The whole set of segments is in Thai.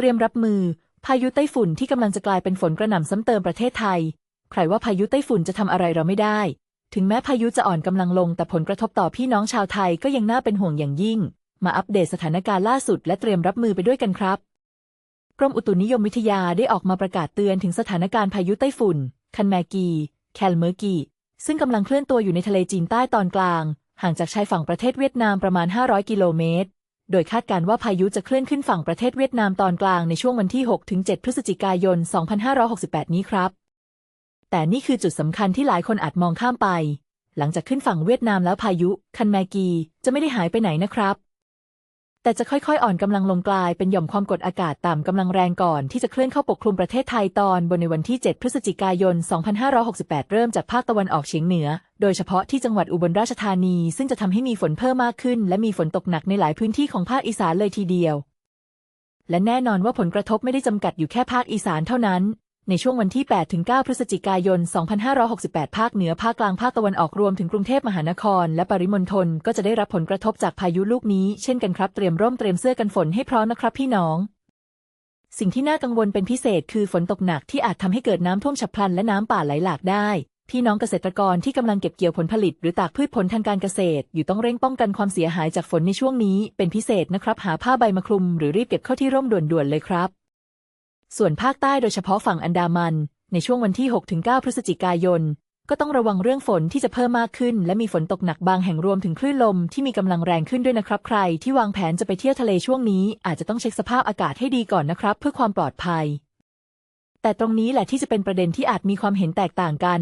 เตรียมรับมือ พายุไต้ฝุ่นที่กำลังจะกลายเป็นฝนกระหน่ำซ้ำเติมประเทศไทย ใครว่าพายุไต้ฝุ่นจะทำอะไรเราไม่ได้ ถึงแม้พายุจะอ่อนกำลังลง แต่ผลกระทบต่อพี่น้องชาวไทยก็ยังน่าเป็นห่วงอย่างยิ่ง มาอัปเดตสถานการณ์ล่าสุด และเตรียมรับมือไปด้วยกันครับ กรมอุตุนิยมวิทยาได้ออกมาประกาศเตือนถึงสถานการณ์พายุไต้ฝุ่น คันแมกี แคลเมอร์กี ซึ่งกำลังเคลื่อนตัวอยู่ในทะเลจีนใต้ตอนกลาง ห่างจากชายฝั่งประเทศเวียดนามประมาณ 500 กิโลเมตร โดยคาดการว่าพายุจะเคลื่อนขึ้นฝั่งประเทศเวียดนามตอนกลางในช่วงวันที่ 6-7 พฤศจิกายน 2568 นี้ครับ แต่นี่คือจุดสำคัญที่หลายคนอาจมองข้ามไป หลังจากขึ้นฝั่งเวียดนามแล้วพายุ คันแมกี จะไม่ได้หายไปไหนนะครับ แต่จะค่อยๆ อ่อนกำลังลงกลายเป็นหย่อมความกดอากาศต่ำกำลังแรงก่อนที่จะเคลื่อนเข้าปกคลุมประเทศไทยตอนบนในวันที่ 7 พฤศจิกายน 2568 เริ่มจากภาคตะวันออกเฉียงเหนือ โดยเฉพาะที่จังหวัดอุบลราชธานี ซึ่งจะทำให้มีฝนเพิ่มมากขึ้น และมีฝนตกหนักในหลายพื้นที่ของภาคอีสานเลยทีเดียว และแน่นอนว่าผลกระทบไม่ได้จำกัดอยู่แค่ภาคอีสานเท่านั้น ในช่วงวันที่ 8 ถึง 9 พฤศจิกายน 2568 ภาคเหนือ ภาคกลาง ภาคตะวันออก รวมถึงกรุงเทพมหานคร และปริมณฑล ก็จะได้รับผลกระทบจากพายุลูกนี้ เช่นกันครับ เตรียมร่ม เตรียมเสื้อกันฝนให้พร้อมนะครับพี่น้อง สิ่งที่น่ากังวลเป็นพิเศษคือฝนตกหนักที่อาจทำให้เกิดน้ำท่วมฉับพลันและน้ำป่าไหลหลากได้ พี่น้องเกษตรกรที่กำลังเก็บเกี่ยวผลผลิต หรือตากพืชผลทางการเกษตร อยู่ต้องเร่งป้องกันความเสียหายจากฝนในช่วงนี้ เป็นพิเศษนะครับ หาผ้าใบมาคลุม หรือรีบเก็บเข้าที่ร่มด่วนๆเลยครับ ส่วนภาคใต้โดยเฉพาะฝั่งอันดามัน ในช่วงวันที่ 6-9 พฤศจิกายน ก็ต้องระวังเรื่องฝนที่จะเพิ่มมากขึ้น และมีฝนตกหนักบางแห่งรวมถึงคลื่นลมที่มีกำลังแรงขึ้นด้วยนะครับ ใครที่วางแผนจะไปเที่ยวทะเลช่วงนี้ อาจจะต้องเช็คสภาพอากาศให้ดีก่อนนะครับ เพื่อความปลอดภัย แต่ตรงนี้แหละที่จะเป็นประเด็นที่อาจมีความเห็นแตกต่างกัน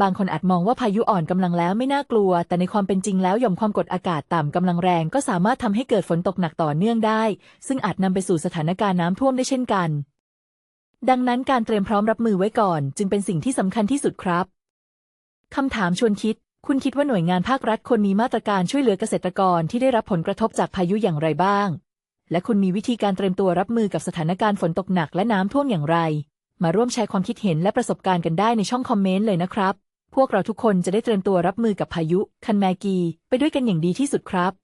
บางคนอาจมองว่าพายุอ่อนกำลังแล้วไม่น่ากลัว แต่ในความเป็นจริงแล้วหย่อมความกดอากาศต่ำกำลังแรงก็สามารถทำให้เกิดฝนตกหนักต่อเนื่องได้ ซึ่งอาจนำไปสู่สถานการณ์น้ำท่วมได้เช่นกัน ดังนั้นการเตรียมพร้อมรับมือไว้ก่อน จึงเป็นสิ่งที่สำคัญที่สุดครับคำถามชวนคิด คุณคิดว่าหน่วยงานภาครัฐควรมีมาตรการช่วยเหลือเกษตรกรที่ได้รับผลกระทบจากพายุอย่างไรบ้าง และคุณมีวิธีการเตรียมตัวรับมือกับสถานการณ์ฝนตกหนักและน้ำท่วมอย่างไร มาร่วมแชร์ความคิดเห็นและประสบการณ์กันได้ในช่องคอมเมนต์เลยนะครับ พวกเราทุกคนจะได้เตรียมตัวรับมือกับพายุ คันแมกี ไปด้วยกันอย่างดีที่สุดครับ